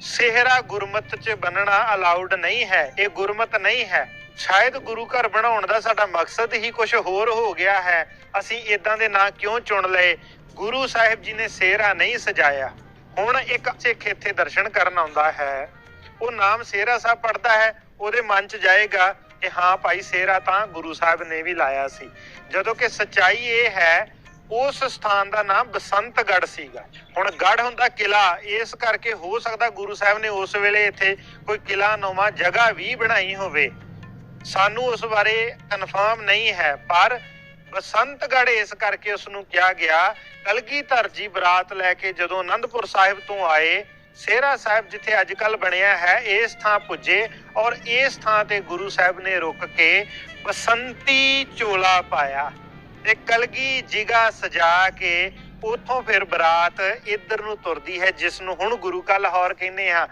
ਸਿਹਰਾ ਗੁਰਮਤ 'ਚ ਬੰਨਣਾ ਅਲਾਉਡ ਨਹੀਂ ਹੈ, ਇਹ ਗੁਰਮਤ ਨਹੀਂ ਹੈ। ਸ਼ਾਇਦ ਗੁਰੂ ਘਰ ਬਣਾਉਣ ਦਾ ਸਾਡਾ ਮਕਸਦ ਹੀ ਕੁਝ ਹੋਰ ਹੋ ਗਿਆ ਹੈ। ਅਸੀਂ ਇਦਾਂ ਦੇ ਨਾਂ ਕਿਉਂ ਚੁਣ ਲਏ? ਗੁਰੂ ਸਾਹਿਬ ਜੀ ਨੇ ਸਿਹਰਾ ਨਹੀਂ ਸਜਾਇਆ। ਹੁਣ ਇੱਕ ਸਿੱਖ ਇੱਥੇ ਦਰਸ਼ਨ ਕਰਨ ਆਉਂਦਾ ਹੈ। ਉਹ ਨਾਮ ਸਿਹਰਾ ਸਾਹਿਬ ਪੜਦਾ ਹੈ, ਉਹਦੇ ਮਨ ਚ ਜਾਏਗਾ ਕਿ ਹਾਂ ਭਾਈ ਸਿਹਰਾ ਤਾਂ ਗੁਰੂ ਸਾਹਿਬ ਨੇ ਵੀ ਲਾਇਆ ਸੀ। ਜਦੋਂ ਕਿ ਸਚਾਈ ਇਹ ਹੈ ਉਸ ਸਥਾਨ ਦਾ ਨਾਮ ਬਸੰਤਗੜ ਸੀਗਾ। ਹੁਣ ਗੜ ਹੁੰਦਾ ਕਿਲਾ ਇਸ ਕਰਕੇ ਹੋ ਸਕਦਾ ਗੁਰੂ ਸਾਹਿਬ ਨੇ ਉਸ ਵੇਲੇ ਇੱਥੇ ਕੋਈ ਕਿਲਾ ਨੁਮਾ ਜਗ੍ਹਾ ਵੀ ਬਣਾਈ ਹੋਵੇ। ਸਾਨੂੰ ਉਸ ਬਾਰੇ ਕਨਫਰਮ ਨਹੀਂ ਹੈ, ਪਰ ਬਸੰਤਗੜ ਇਸ ਕਰਕੇ ਉਸ ਨੂੰ ਕਿਹਾ ਗਿਆ ਕਲਗੀਧਰ ਜੀ ਬਰਾਤ ਲੈ ਕੇ ਜਦੋਂ ਅਨੰਦਪੁਰ ਸਾਹਿਬ ਤੋਂ ਆਏ, ਸੇਰਾ ਸਾਹਿਬ ਜਿੱਥੇ ਅੱਜ ਕੱਲ ਬਣਿਆ ਹੈ, ਇਸ ਥਾਂ ਪੁੱਜੇ ਔਰ ਇਸ ਥਾਂ ਤੇ ਗੁਰੂ ਸਾਹਿਬ ਨੇ ਰੁਕ ਕੇ ਬਸੰਤੀ ਚੋਲਾ ਪਾਇਆ। ਤੇ ਕਲਗੀ ਜਿਗਾ ਸਜਾ ਕੇ ਉਥੋਂ ਫਿਰ ਬਰਾਤ ਇੱਧਰ ਨੂੰ ਤੁਰਦੀ ਹੈ, ਜਿਸ ਨੂੰ ਹੁਣ ਗੁਰੂ ਕਾ ਲਾਹੌਰ ਕਹਿੰਦੇ ਆ